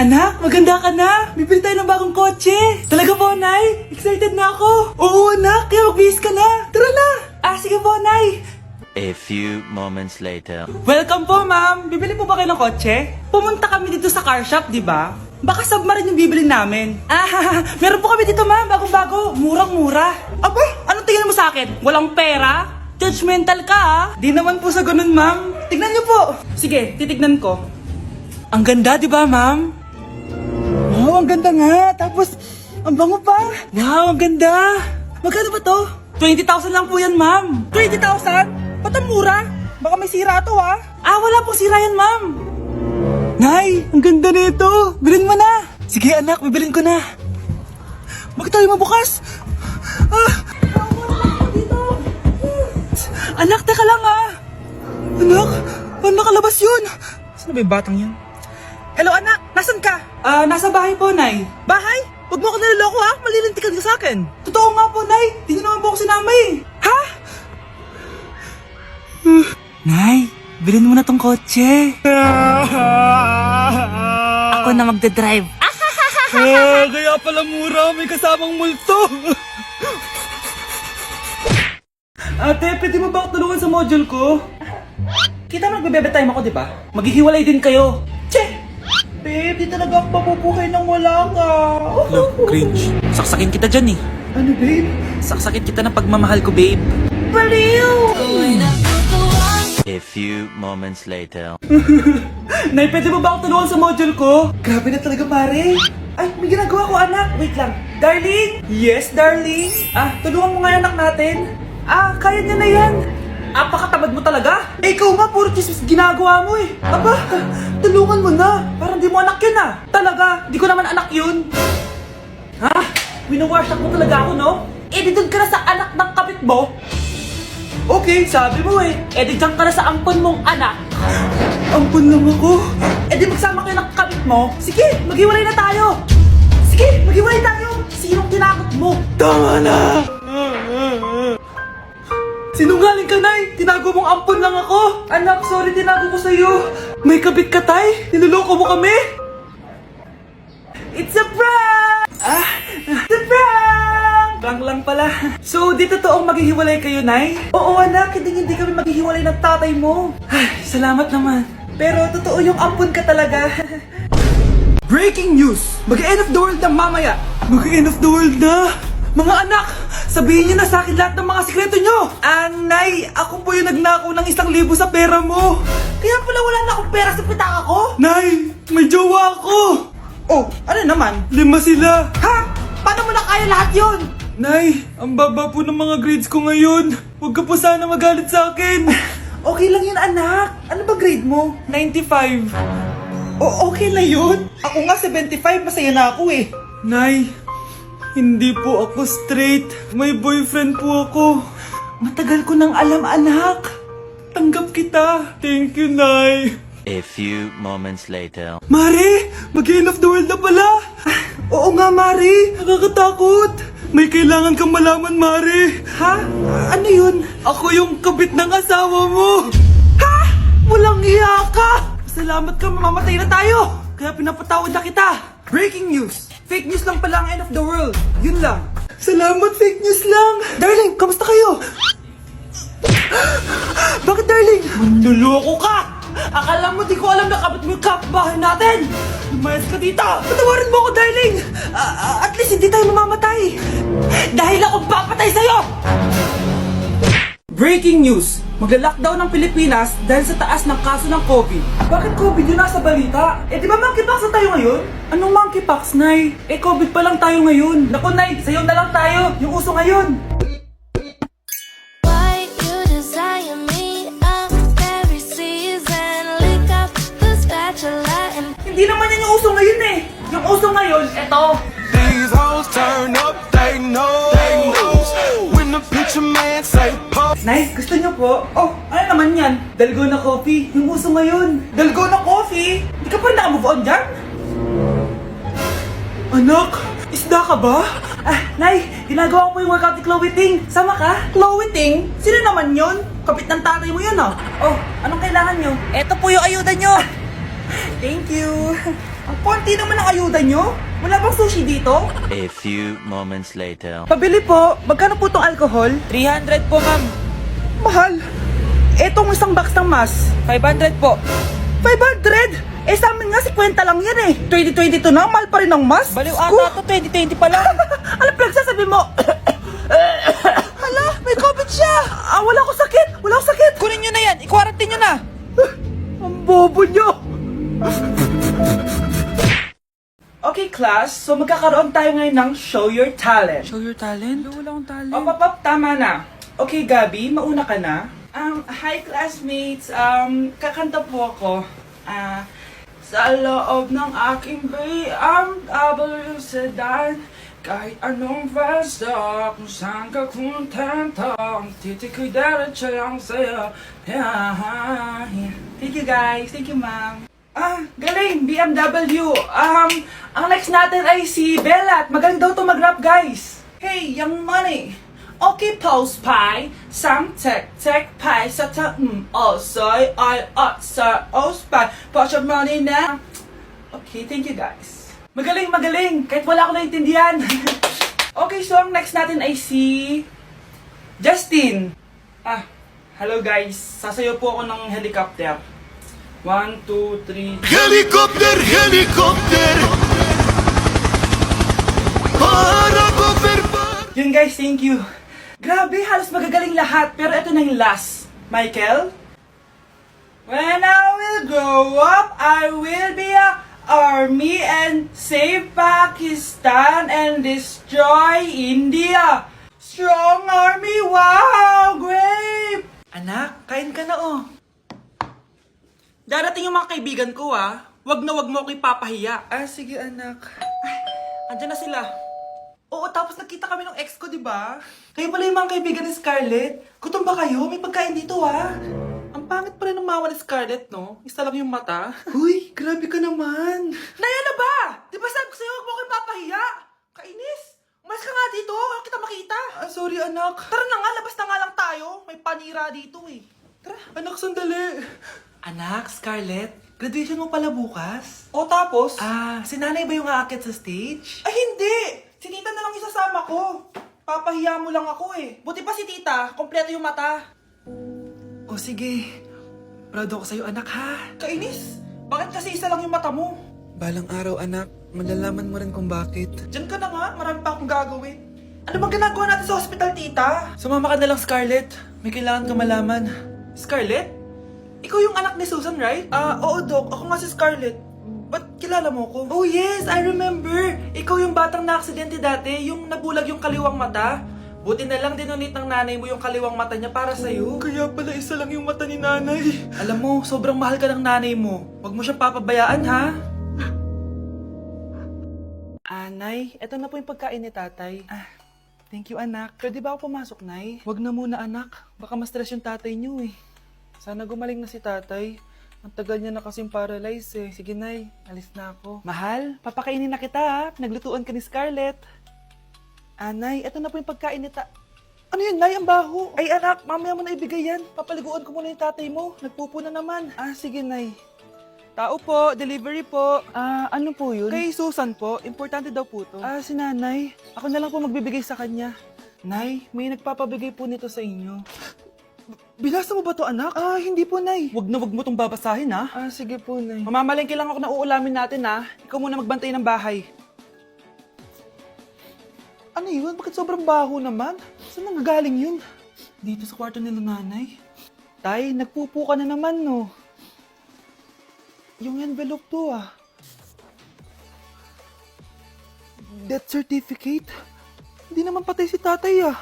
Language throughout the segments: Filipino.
Anak, maganda ka na. Bibili tayo ng bagong kotse. Talaga po, Nay? Excited na ako. Oo, anak. Kaya magbihis ka na. Tara na. Ah, sige po, Nay. A few moments later. Welcome po, ma'am. Bibili po ba kayo ng kotse? Pumunta kami dito sa car shop, di ba? Baka submarine yung bibili namin. Ah, meron po kami dito, ma'am. Bagong-bago. Murang-mura. Aba, anong tingin mo sa akin? Walang pera? Judgmental ka, ah. Di naman po sa ganun, ma'am. Tignan niyo po. Sige, titignan ko. Ang ganda, di ba, ma'am? Wow, ang ganda nga. Tapos, ang bango pa. Wow, ang ganda. Magkano ba to? 20,000 lang po yan, ma'am. 20,000? Ba't ang mura? Baka may sira to, ah. Ah, wala pong sira yan, ma'am. Nay, ang ganda nito. Bilhin mo na. Sige, anak, bibilin ko na. Bakit tayo mabukas? Ah, Anak, teka lang ah. Anak, paano nakalabas yun? Saan ba yung batang yun? Hello anak, nasan ka? Ah, nasa bahay po, Nay. Bahay? Huwag mo ako niloloko ha, malilintikan ka sa akin. Totoo nga po, Nay. Di niyo naman po ako sinama eh. Ha? Nay, bilhin mo na tong kotse. Ako na magdadrive. Ah, kaya pala mura, may kasamang multo. Ate, pwede mo ba ako tulungan sa module ko? Kita mo nagbe-bebe time ako, di ba? Maghihiwalay din kayo. Babe, di talaga ako mapupuhay nang wala ka. Look, cringe. Saksakin kita dyan eh. Ano, babe? Saksakin kita ng pagmamahal ko, babe. Baliw! A few moments later. Nay, pwede mo ba ako tulungan sa module ko? Grabe na talaga, pare. Ay, may ginagawa ko, anak. Wait lang. Darling? Yes, darling? Ah, tulungan mo nga yung anak natin. Ah, kaya niya na yan. Apakatamad mo talaga. Eh, ikaw nga, puro chismis ginagawa mo eh. Aba, tulungan mo na. Parang di mo anak yun ah. Talaga, di ko naman anak yun. Ha? Winawasak mo talaga ako, no? Eh, di doon ka na sa anak ng kapit mo. Okay, sabi mo eh. Eh, di dyan ka na sa ampon mong anak. Ampon lang ako. Eh, di magsama kayo ng kapit mo. Sige, maghiwalay na tayo. Sige, maghiwalay tayo. Sinong tinakot mo? Tama na! Sinungaling ka, Nay! Tinago mong ampon lang ako! Anak, sorry, tinago ko sa'yo! May kabit ka, Tay! Niloloko mo kami! It's a prank! Ah, it's a prank! Prank lang pala. So, di totoong maghihiwalay kayo, Nay? Oo, anak, hindi hindi kami maghihiwalay ng tatay mo. Ay, salamat naman. Pero totoo yung ampon ka talaga. Breaking news! Mag-end of the world na mamaya! Mag-end of the world na! Mga anak! Sabihin niyo na sa akin lahat ng mga sikreto niyo! Anay! Ako po yung nagnakaw ng isang libo sa pera mo! Kaya pala wala na akong pera sa pitaka ko? Nay! May jowa ako! Oh, ano naman? Lima sila! Ha? Paano mo na kaya lahat yon? Nay, ang baba po ng mga grades ko ngayon. Huwag ka po sana magalit sa akin. Okay lang yun, anak. Ano ba grade mo? 95. O, okay na yun. Ako nga 75, masaya na ako eh. Nay, hindi po ako straight. May boyfriend po ako. Matagal ko nang alam, anak. Tanggap kita. Thank you, Nay. A few moments later. Mari, mag-end of the world na pala. Oo nga, Mari. Nakakatakot. May kailangan kang malaman, Mari. Ha? Ano yun? Ako yung kabit ng asawa mo. Ha? Walang iya ka. Salamat ka, mamamatay na tayo. Kaya pinapatawad na kita. Breaking news. Fake news lang pala ang end of the world. Yun lang. Salamat, fake news lang. Darling, kamusta kayo? Bakit, darling? Manluloko ka! Akala mo di ko alam na kapit mo yung kapbahay natin! Lumayas ka dito! Patawarin mo ako, darling! Ah, at least hindi tayo mamamatay! Dahil ako papatay sa'yo! Breaking news! Magla-lockdown ng Pilipinas dahil sa taas ng kaso ng COVID. Bakit COVID yun nasa balita? Eh di ba monkeypox na tayo ngayon? Anong monkeypox, Nay? Eh COVID pa lang tayo ngayon. Naku, Nay, sa'yo na lang tayo. Yung uso ngayon. Hindi naman yan yung uso ngayon eh. Yung uso ngayon, eto. These hoes turn up, they know. They know. When the picture man say. Nice, gusto niyo po? Oh, ano naman yan? Dalgona coffee. Yung uso ngayon. Dalgona coffee? Hindi ka pa na-move on dyan? Anak, isda ka ba? Ah, Nay, ginagawa ko po yung workout ni Chloe Ting. Sama ka? Chloe Ting? Sino naman yon? Kapit ng tatay mo yun, ah. Oh, anong kailangan nyo? Eto po yung ayuda nyo. Thank you. Ang konti naman ang ayuda nyo. Wala bang sushi dito? A few moments later. Pabili po. Magkano po tong alcohol? 300 po, ma'am. Mahal. Etong isang box ng mas. 500 po. 500! Eh sa amin nga si kwenta lang yan eh. 2022 na, mahal pa rin ang mas. Baliw ata to, 2020 pa lang. ano pinagsasabi mo? Hala, may COVID siya. Ah, wala ko sakit. Wala ko sakit. Kunin nyo na yan, i-quarantine nyo na. Ang bobo nyo! okay, class. So, magkakaroon tayo ngayon ng Show Your Talent. Show your talent? Wala akong talent. O, papap, tama na. Okay, Gabi, mauna ka na. Um, hi, classmates. Um, kakanta po ako. Ah, sa loob ng aking BMW sedan, kahit anong basta, kung saan ka kontento, ang titik ko'y diretso lang sa'yo. Yeah. Thank you, guys. Thank you, ma'am. Ah, galing! BMW! Um, ang next natin ay si Bella at magaling daw to mag-rap, guys! Hey, young money! Okay, post pie, sam tek tek pie sa ta mm oh soy I at sa os pie, put your money now. Okay, thank you guys. Magaling, magaling! Kahit wala ko naintindihan. okay, so ang next natin ay si Justin. Ah, hello guys. Sasayo po ako ng helicopter. One, two, three. Helicopter, helicopter. Para gobernar. Yun guys, thank you. Grabe, halos magagaling lahat. Pero ito na yung last. Michael? When I will grow up, I will be a army and save Pakistan and destroy India. Strong army, wow, great! Anak, kain ka na oh. Darating yung mga kaibigan ko ah. Wag na wag mo ako ipapahiya. Ah, sige anak. Ay, andyan na sila. Oo, tapos nagkita kami ng ex ko, di ba? Kayo pala yung mga kaibigan ni Scarlett. Gutom ba kayo? May pagkain dito, ah. Ang pangit pa rin ng mawa ni Scarlett, no? Isa lang yung mata. Huy, grabe ka naman. Naya na ba? Di ba sabi ko sa'yo, huwag mo kayo papahiya? Kainis. Umalis ka nga dito. Huwag kita makita. Ah, sorry, anak. Tara na nga, labas na nga lang tayo. May panira dito, eh. Tara. Anak, sandali. Anak, Scarlett, graduation mo pala bukas? O tapos? Ah, si nanay ba yung aakit sa stage? Ay, hindi! Isasama ko. Papahiya mo lang ako eh. Buti pa si tita, kompleto yung mata. O sige, proud ako sa'yo anak ha. Kainis, bakit kasi isa lang yung mata mo? Balang araw anak, malalaman mo rin kung bakit. Diyan ka na nga, marami pa akong gagawin. Ano bang ginagawa natin sa hospital, tita? Sumama ka na lang, Scarlett. May kailangan ka malaman. Scarlett? Ikaw yung anak ni Susan, right? Ah, oo, Doc. Ako nga si Scarlett. Kilala mo ko? Oh, yes! I remember! Ikaw yung batang na-aksidente dati, yung nabulag yung kaliwang mata. Buti na lang dinonate ng nanay mo yung kaliwang mata niya para sa'yo. Kaya pala isa lang yung mata ni nanay. Alam mo, sobrang mahal ka ng nanay mo. Huwag mo siyang papabayaan, ha? Anay, eto na po yung pagkain ni tatay. Ah, thank you anak. Pwede ba ako pumasok, Nay? Huwag na muna anak. Baka ma-stress yung tatay niyo eh. Sana gumaling na si tatay. Ang tagal niya na kasing paralyzed eh. Sige, Nay. Alis na ako. Mahal, papakainin na kita ha. Naglutuan ka ni Scarlett. Anay, eto na po yung pagkain ni ta... Ano yun, Nay? Ang baho. Ay, anak, mamaya mo na ibigay yan. Papaliguan ko muna yung tatay mo. Nagpupo na naman. Ah, sige, Nay. Tao po, delivery po. Ah, ano po yun? Kay Susan po, importante daw po to. Ah, si nanay. Ako na lang po magbibigay sa kanya. Nay, may nagpapabigay po nito sa inyo. Binasa mo ba to anak? Ah, hindi po, Nay. Wag na wag mo tong babasahin, ha? Ah, sige po, Nay. Mamamalengke lang ako na uulamin natin, ha? Ikaw muna magbantay ng bahay. Ano yun? Bakit sobrang baho naman? Saan nanggagaling yun? Dito sa kwarto nila nanay. Tay, nagpupo ka na naman, no? Yung envelope to, ah. Death certificate? Hindi naman patay si tatay, ah.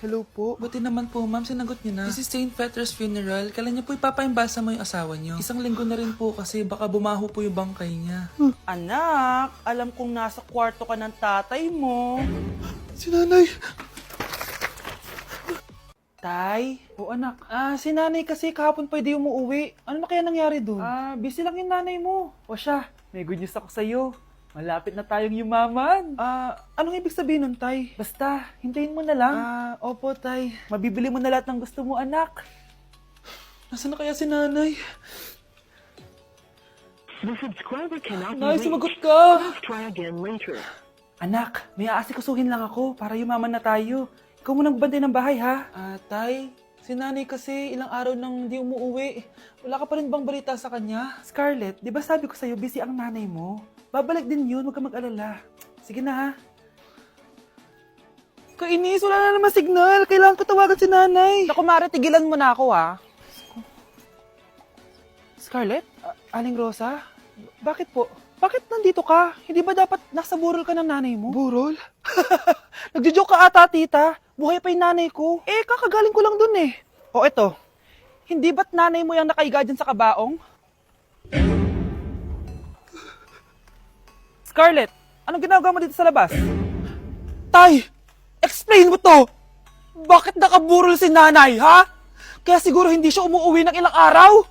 Hello po. Buti naman po, ma'am, sinagot niyo na. This is St. Peter's Funeral. Kailan niyo po ipapaimbasa mo yung asawa niyo? Isang linggo na rin po kasi baka bumaho po yung bangkay niya. Anak, alam kong nasa kwarto ka ng tatay mo. Si nanay! Tay? O anak. Ah, si nanay kasi kahapon pwede umuwi. Ano na kaya nangyari doon? Ah, busy lang yung nanay mo. O siya, may good news ako sa'yo. Malapit na tayong yumaman. Ah, anong ibig sabihin nun, Tay? Basta, hintayin mo na lang. Ah, opo, Tay. Mabibili mo na lahat ng gusto mo, anak. Nasaan na kaya si nanay? The subscriber cannot Nay, be sumagot ka! Please try again later. Anak, may aasikasuhin lang ako para yumaman na tayo. Ikaw munang bantay ng bahay, ha? Ah, tay, si nanay kasi ilang araw nang di umuwi. Wala ka pa rin bang balita sa kanya? Scarlett, di ba sabi ko sa'yo, busy ang nanay mo? Babalik din yun, huwag ka mag-alala. Sige na, ha? Kainis, wala na naman signal. Kailangan ko tawagan si nanay. Naku, Mare, tigilan mo na ako, ha? Scarlett? A- Aling Rosa? Bakit po? Bakit nandito ka? Hindi ba dapat nasa burol ka ng nanay mo? Burol? Nagjo-joke ka ata, tita. Buhay pa yung nanay ko. Eh, kakagaling ko lang dun eh. O eto, hindi ba't nanay mo yung nakaiga dyan sa kabaong? Scarlett, anong ginagawa mo dito sa labas? Tay, explain mo to! Bakit nakaburol si nanay, ha? Kaya siguro hindi siya umuwi ng ilang araw?